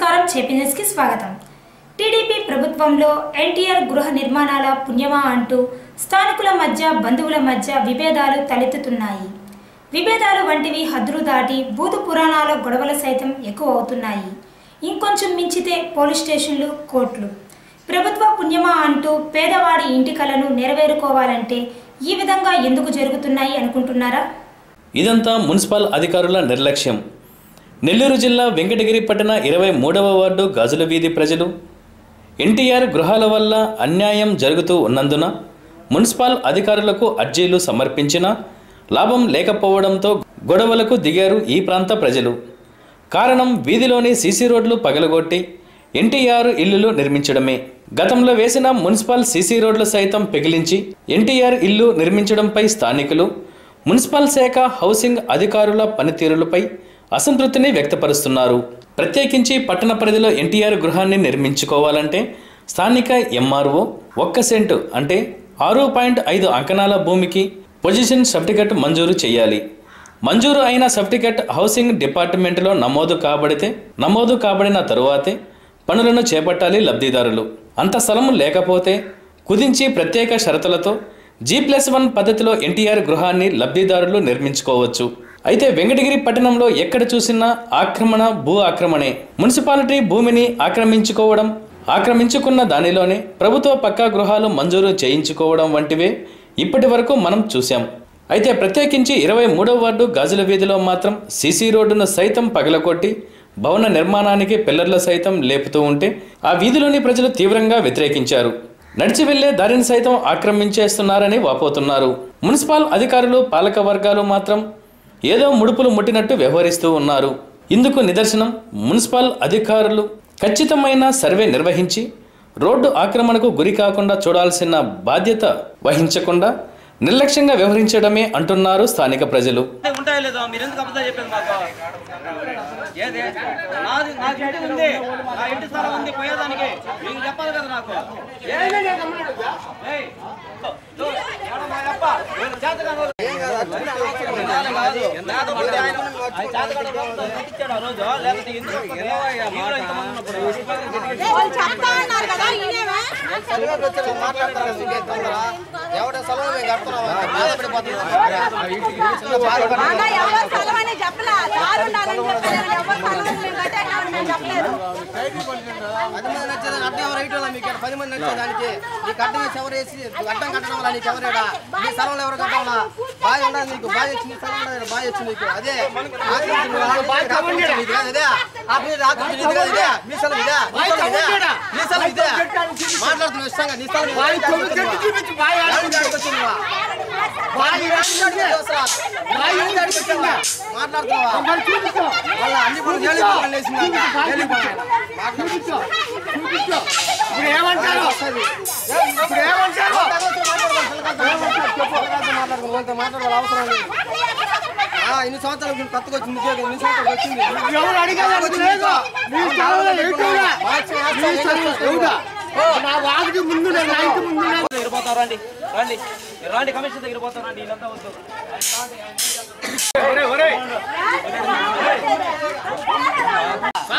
నమస్కారం చేపీ స్వాగతం. టీడీపీ ప్రభుత్వంలో ఎన్టీఆర్ గృహ నిర్మాణాల పుణ్యమా అంటూ స్థానికుల మధ్య బంధువుల మధ్య విభేదాలు తలెత్తుతున్నాయి. విభేదాలు వంటివి హద్దులు దాటి భూత పురాణాల గొడవలు సైతం ఎక్కువ అవుతున్నాయి. ఇంకొంచెం మించితే పోలీస్ స్టేషన్లు కోర్టులు. ప్రభుత్వ పుణ్యమా అంటూ పేదవాడి ఇంటి కలను నెరవేరుకోవాలంటే ఈ విధంగా ఎందుకు జరుగుతున్నాయి అనుకుంటున్నారా? ఇదంతా మున్సిపల్ అధికారుల నిర్లక్ష్యం. నెల్లూరు జిల్లా వెంకటగిరి పట్టణ ఇరవై మూడవ వార్డు గాజుల వీధి ప్రజలు. ఎన్టీఆర్ గృహాల వల్ల అన్యాయం జరుగుతూ ఉన్నందున మున్సిపల్ అధికారులకు అర్జీలు సమర్పించినా లాభం లేకపోవడంతో గొడవలకు దిగారు ఈ ప్రాంత ప్రజలు. కారణం వీధిలోని సీసీ రోడ్లు పగలగొట్టి ఎన్టీఆర్ ఇల్లులు నిర్మించడమే. గతంలో వేసిన మున్సిపల్ సీసీ రోడ్లు సైతం పెగిలించి ఎన్టీఆర్ ఇల్లు నిర్మించడంపై స్థానికులు మున్సిపల్ శాఖ హౌసింగ్ అధికారుల పనితీరులపై అసంతృప్తిని వ్యక్తపరుస్తున్నారు. ప్రత్యేకించి పట్టణ పరిధిలో ఎన్టీఆర్ గృహాన్ని నిర్మించుకోవాలంటే స్థానిక ఎంఆర్ఓ ఒక్క సెంటు అంటే ఆరు పాయింట్ ఐదు అంకణాల భూమికి పొజిషన్ సర్టిఫికెట్ మంజూరు చేయాలి. మంజూరు అయిన సర్టిఫికెట్ హౌసింగ్ డిపార్ట్మెంట్లో నమోదు కాబడితే నమోదు కాబడిన తరువాతే పనులను చేపట్టాలి లబ్ధిదారులు. అంత స్థలం లేకపోతే కుదించి ప్రత్యేక షరతులతో జీ ప్లస్ వన్ పద్ధతిలో ఎన్టీఆర్ గృహాన్ని లబ్ధిదారులు నిర్మించుకోవచ్చు. అయితే వెంకటగిరి పట్టణంలో ఎక్కడ చూసినా ఆక్రమణ భూ ఆక్రమణే. మున్సిపాలిటీ భూమిని ఆక్రమించుకోవడం ఆక్రమించుకున్న దానిలోనే ప్రభుత్వ పక్కా గృహాలు మంజూరు చేయించుకోవడం వంటివే ఇప్పటి వరకు మనం చూశాం. అయితే ప్రత్యేకించి ఇరవై మూడవ వార్డు గాజుల వీధిలో మాత్రం సీసీ రోడ్డును సైతం పగలకొట్టి భవన నిర్మాణానికి పిల్లర్లు సైతం లేపుతూ ఉంటే ఆ వీధిలోని ప్రజలు తీవ్రంగా వ్యతిరేకించారు. నడిచి వెళ్ళే దారిని సైతం ఆక్రమించేస్తున్నారని వాపోతున్నారు. మున్సిపల్ అధికారులు పాలక వర్గాలు మాత్రం ఏదో ముడుపులు ముట్టినట్టు వ్యవహరిస్తూ ఉన్నారు. ఇందుకు నిదర్శనం మున్సిపల్ అధికారులు. ఖచ్చితమైన సర్వే నిర్వహించి రోడ్డు ఆక్రమణకు గురి కాకుండా చూడాల్సిన బాధ్యత వహించకుండా నిర్లక్ష్యంగా వ్యవహరించడమే అంటున్నారు స్థానిక ప్రజలు. నాకు. వాళ్ళు చెప్తా ఉన్నారు కదా చెప్పలేదు స్థలం పది మంది నచ్చేదానికి నీకు అడ్డం వేసి ఎవరు వేసి అడ్డం కట్టడం వల్ల నీకు ఎవరేడా నీ స్థలంలో ఎవరు కట్టడం బాగా ఉండదు నీకు బాగా వచ్చింది స్థలం బాగా వచ్చింది నీకు అదే ఆక్రమించిన ఆక్రమించిన నీకు కాదు ఇదే ఆక్రమించిన ఆక్రమించిన నీది కాదు ఇదే మీ స్థలం ఇదే మీ స్థలం ఇదే మీ స్థలం ఇదే మాట్లాడుతున్నావు ఇష్టంగా నీ స్థలం ఇదే. ఎవరి దానికి వచ్చిందివా? మాట్లాడుతున్నావా వాళ్ళ అన్ని పనులు జైలుకి పోవాలి లేచింది అంతా. జైలుకి పోవాలి. మాట్లాడు. ఇప్పుడు ఏమంటారు ఇప్పుడు ఏమంటారు వాళ్ళతో మాట్లాడాలి అవసరం లేదు ఆ, ఇన్ని సంవత్సరాలు కొత్తగా వచ్చింది ఉద్యోగం ఇన్ని సంవత్సరాలు వచ్చింది. ఎవరు నా వాడికి ముందు నా ఇంటి ముందు దగ్గర పోతాం రండి. రండి. రండి కమిషన్ దగ్గర పోతాం రండి. వీళ్ళంతా వద్దు. నా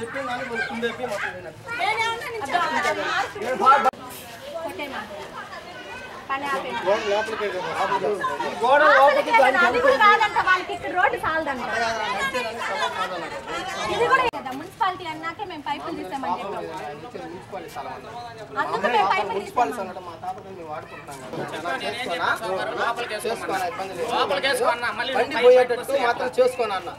పోయారు మేము మున్సిపాలిటీ అన్నాకే పైపులు తీసామని చేసుకోనా మాత్రం చేసుకోనా అన్న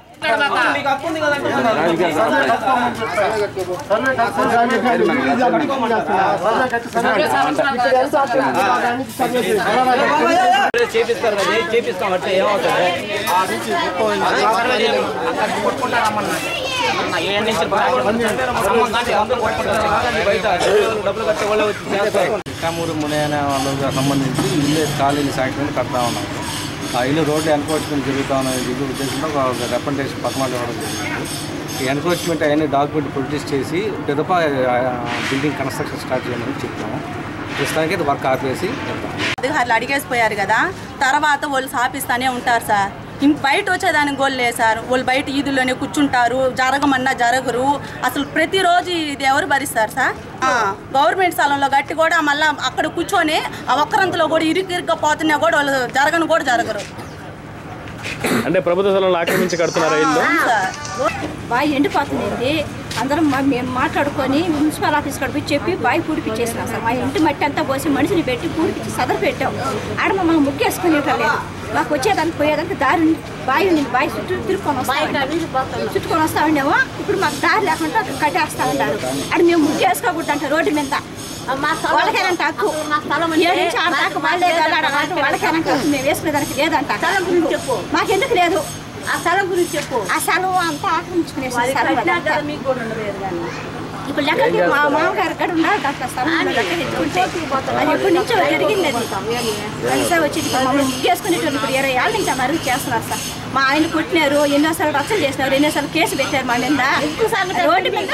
చేపిస్తారు చేపిస్తాం అంటే ఏమవుతుంది డబ్బులు కట్టే వాళ్ళే వచ్చి కామూరు వాళ్ళకి సంబంధించి ఇల్లు ఖాళీలు సాయంత్రం కడతా ఉన్నాం ఇల్లు రోడ్డు ఎన్క్రోచ్మెంట్ జరుగుతా ఉన్న ఇది ఉద్దేశంలో ఒక రిప్రజెంటేషన్ పక్కమాట ఇవ్వడం జరిగింది. ఈ ఎన్క్రోచ్మెంట్ అవన్నీ డాక్యుమెంట్ ప్రొడ్యూస్ చేసి పెదప బిల్డింగ్ కన్స్ట్రక్షన్ స్టార్ట్ చేయమని చెప్తాము ప్రస్తుతానికి వర్క్ ఆపేసి వెళ్తాం. అధికారులు అడిగేసిపోయారు కదా తర్వాత వాళ్ళు సాపిస్తానే ఉంటారు సార్. బయట వచ్చేదానికి గోల్ లేదు సార్. వాళ్ళు బయట ఈదుల్లోనే కూర్చుంటారు జరగమన్నా జరగరు. అసలు ప్రతిరోజు ఇది ఎవరు భరిస్తారు సార్? గవర్నమెంట్ స్థలంలో గట్టి కూడా మళ్ళీ అక్కడ కూర్చొని ఆ ఒక్కరంతలో కూడా ఇరుకు ఇరుగ్గా పోతున్నా కూడా వాళ్ళు జరగను కూడా జరగరు. అంటే ప్రభుత్వ స్థలంలో ఆక్రమించి కడుతున్నారా బావి ఎండిపోతుంది అందరం మేము మాట్లాడుకొని మున్సిపల్ ఆఫీస్ కాడ పోయి చెప్పి బావి పూడిపించేసినాం సార్. మా ఇంటి మట్టి అంతా పోసి మనిషిని పెట్టి పూడిపించి సదరు పెట్టాం. ఆడ మమ్మల్ని ముగ్గేసుకునేటలేదు మాకు వచ్చేదానికి పోయేదానికి దారి. బావి ఉంది. బావి చుట్టూ తిరుక్కొని వస్తాం చుట్టుకొని వస్తా ఉండేమో ఇప్పుడు మాకు దారి లేకుండా కట్టేస్తా ఉన్నారు. అది మేము ముగ్గేసుకోకూడదు అంట రోడ్డు మీద. వాళ్ళకేనంట హక్కు. ఏడు నుంచి ఆరు దాకా వాళ్ళే వెళ్ళాడంట వాళ్ళకేనంట మేము వేసుకునేదానికి లేదంట. మాకెందుకు లేదు? ఆ స్థలం గురించి చెప్పు ఆ స్థలం అంతా ఆక్రమించుకునే స్థలం అదంతా. ఇప్పుడు లెక్కకి మా మామగారు కూడా ఉన్నారు డాక్టర్ స్థలం లెక్క తెచ్చుకుంటే అది ఎప్పటి నుంచో జరిగింది అది. కలిసా వచ్చి మమ్మల్ని ముగ్గేసుకునేటువంటి ఇప్పుడు ఇరవై ఏళ్ళ నుంచి అన్నారు చేస్తున్నారు సార్. మా ఆయన కొట్టినారు ఎన్నోసార్లు రచ్చలు చేసినారు ఎన్నోసార్లు కేసు పెట్టారు మా మీద. రోడ్డు మీద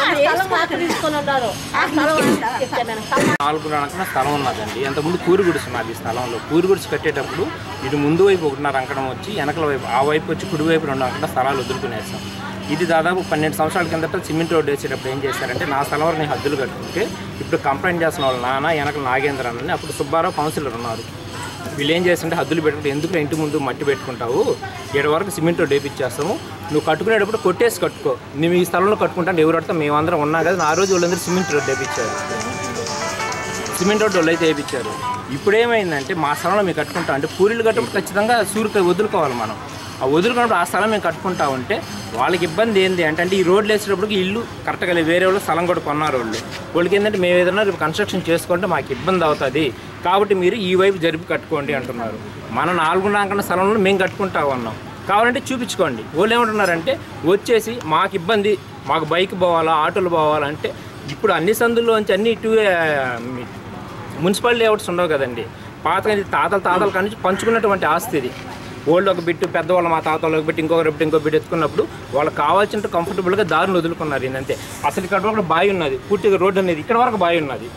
ఆక్రమించుకున్నారు నాలుగు రణకన స్థలం ఉన్నదండి. అంతకుముందు కూరి గుడిసి ఉన్నది ఈ స్థలంలో. కూరి గుడిసి కట్టేటప్పుడు ఇటు ముందు వైపు ఒకటిన్నర అంకణం వచ్చి వెనకల వైపు ఆ వైపు వచ్చి కుడి వైపు రెండు అంకణ స్థలాలు వదులుకునేస్తాం ఇది దాదాపు పన్నెండు సంవత్సరాల కిందట సిమెంట్ రోడ్డు వేసేటప్పుడు ఏం చేశారంటే నా స్థలం నేను హద్దులు కట్టుకుంటే ఇప్పుడు కంప్లైంట్ చేసిన వాళ్ళు నాన్న వెనక నాగేంద్ర అని అప్పుడు సుబ్బారావు కౌన్సిలర్ ఉన్నారు. వీళ్ళు ఏం చేస్తుంటే హద్దులు పెట్టుకుంటే ఎందుకు ఇంటి ముందు మట్టి పెట్టుకుంటావు? ఏడు వరకు సిమెంట్ రోడ్డు వేపించేస్తాము నువ్వు కట్టుకునేటప్పుడు కొట్టేసి కట్టుకో. నువ్వు ఈ స్థలంలో కట్టుకుంటాను ఎవరు అడితే మేమందరం ఉన్నాం కదా. ఆ రోజు వాళ్ళందరూ సిమెంట్ రోడ్డు వేపించారు. సిమెంట్ రోడ్డు వాళ్ళు అయితే వేయించారు. ఇప్పుడు ఏమైందంటే మా స్థలంలో మేము కట్టుకుంటాం అంటే పూరీలు కట్టుకుంటే ఖచ్చితంగా సూర్యుకి వదులుకోవాలి మనం. ఆ వదులుకున్నప్పుడు ఆ స్థలం మేము కట్టుకుంటా ఉంటే వాళ్ళకి ఇబ్బంది ఏంది అంటే అంటే ఈ రోడ్లు వేసేటప్పటికి ఇల్లు కరెక్ట్గా లేదు వేరే వాళ్ళు స్థలం కూడా కొన్నారు వాళ్ళు. వాళ్ళకి ఏంటంటే మేము ఏదైనా రేపు కన్స్ట్రక్షన్ చేసుకుంటే మాకు ఇబ్బంది అవుతుంది. కాబట్టి మీరు ఈ వైపు జరిపి కట్టుకోండి అంటున్నారు. మన నాలుగున్నర స్థలంలో మేము కట్టుకుంటా ఉన్నాం. కావాలంటే చూపించుకోండి. వాళ్ళు ఏమంటున్నారంటే వచ్చేసి మాకు ఇబ్బంది మాకు బైక్ పోవాలా ఆటోలు పోవాలంటే ఇప్పుడు అన్ని సందుల్లోంచి అన్ని ఇటు మున్సిపల్ లేఅవుట్స్ ఉండవు కదండి. పాత తాతల తాతల కాడి నుంచి పంచుకున్నటువంటి ఆస్తి ఇది. ఓల్డ్ ఒక బిట్టు పెద్దవాళ్ళు మా తాత వాళ్ళకి బిట్టు ఇంకొక బిట్టు ఇంకో బిట్టు ఎత్తుకున్నప్పుడు వాళ్ళకి కావాల్సిన కంఫర్టబుల్గా దారిని వదులుకున్నారు ఏంటంటే అసలు ఇక్కడ వరకు బావి ఉన్నది పూర్తిగా రోడ్డు అనేది ఇక్కడ వరకు బావి ఉన్నది.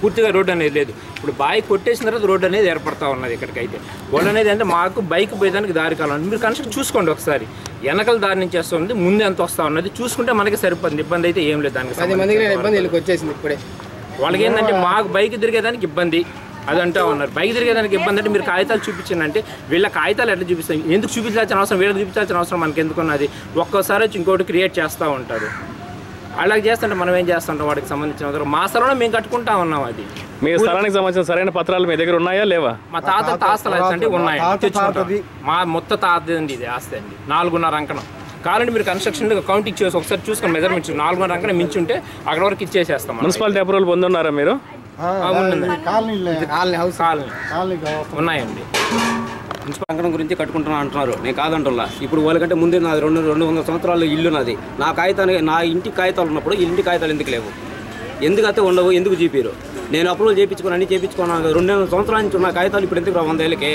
పూర్తిగా రోడ్డు అనేది లేదు. ఇప్పుడు బావి కొట్టేసిన తర్వాత రోడ్డు అనేది ఏర్పడతా ఉన్నది ఇక్కడికైతే. రోడ్డు అనేది అంటే మాకు బైక్ పోయేదానికి దారి కావాలి మీరు కనుక చూసుకోండి ఒకసారి. వెనకల దారి నుంచి వస్తుంది ముందు ఎంత వస్తా ఉన్నది చూసుకుంటే మనకి సరిపోతుంది. ఇబ్బంది అయితే ఏం లేదు దానికి ఇబ్బంది వచ్చేసింది ఇప్పుడే. వాళ్ళకి ఏంటంటే మాకు బైక్ తిరిగేదానికి ఇబ్బంది. అది అంటా ఉన్నారు. బైక్ తిరిగేదానికి ఇబ్బంది అంటే మీరు కాగితాలు చూపించండి అంటే వీళ్ళ కాగితాలు ఎట్లా చూపిస్తాయి? ఎందుకు చూపించాల్సిన అవసరం? వీళ్ళకి చూపించాల్సిన అవసరం మనకి ఎందుకు ఉన్నది ఒక్కోసారి వచ్చి ఇంకోటి క్రియేట్ చేస్తూ ఉంటారు. అలాగే చేస్తుంటే మనం ఏం చేస్తుంటాం? వాడికి సంబంధించిన. మా స్థలంలో మేము కట్టుకుంటా ఉన్నాం అది. మీ స్థలానికి సంబంధించిన సరైన పత్రాలు మీ దగ్గర ఉన్నాయా? లేవా? మా తాత తాస్తలు అంటే ఉన్నాయి. తెచ్చుకుంటాం మా మొత్త తాత అండి ఇది ఆస్తి అండి. నాలుగున్నర అంకణం. కావాలంటే మీరు కన్స్ట్రక్షన్ కౌంట్ ఇచ్చేసి ఒకసారి చూసుకొని మెజర్మెంట్స్ నాలుగున్నర అంకణం మించి ఉంటే అక్కడ వరకు ఇచ్చేసేస్తాం మనం. మున్సిపాలిటీ అప్రూవల్ పొందున్నారా మీరు? ఆ, ఉందండి. Colony house colony. ఉన్నాయండి. మున్సిపల్ అంకణం గురించి కట్టుకుంటున్నా అంటున్నారు. నేను కాదంటున్నా. ఇప్పుడు వాళ్ళకంటే ముందే నాది రెండు రెండు వందల సంవత్సరాలు ఇల్లు నాది. నా కాగితాన్ని నా ఇంటి కాగితాలు ఉన్నప్పుడు ఈ ఇంటి కాగితాలు ఎందుకు లేవు? ఎందుకైతే ఉండవు? ఎందుకు చూపిరు నేను అప్రూవల్ చేయించుకుని అన్ని చేయించుకున్నాను రెండు వందల సంవత్సరాల నుంచి ఉన్న కాగితాలు ఇప్పుడు ఎందుకు రావు? వందేళ్ళకే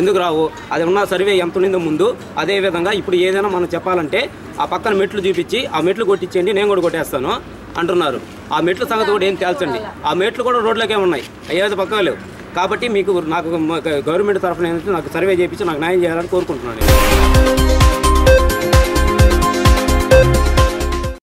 ఎందుకు రావు? అది ఉన్న సర్వే ఎంత ఉండిందో ముందు అదే విధంగా ఇప్పుడు ఏదైనా మనం చెప్పాలంటే ఆ పక్కన మెట్లు చూపించి ఆ మెట్లు కొట్టించండి నేను కూడా కొట్టేస్తాను అంటున్నారు. ఆ మెట్ల సంగతి కూడా ఏం తేల్చండి. ఆ మెట్లు కూడా రోడ్లకే ఉన్నాయి. అయ్యేది పక్కన లేవు. కాబట్టి మీకు నాకు గవర్నమెంట్ తరఫున ఏంటంటే నాకు సర్వే చేయించి నాకు న్యాయం చేయాలని కోరుకుంటున్నాను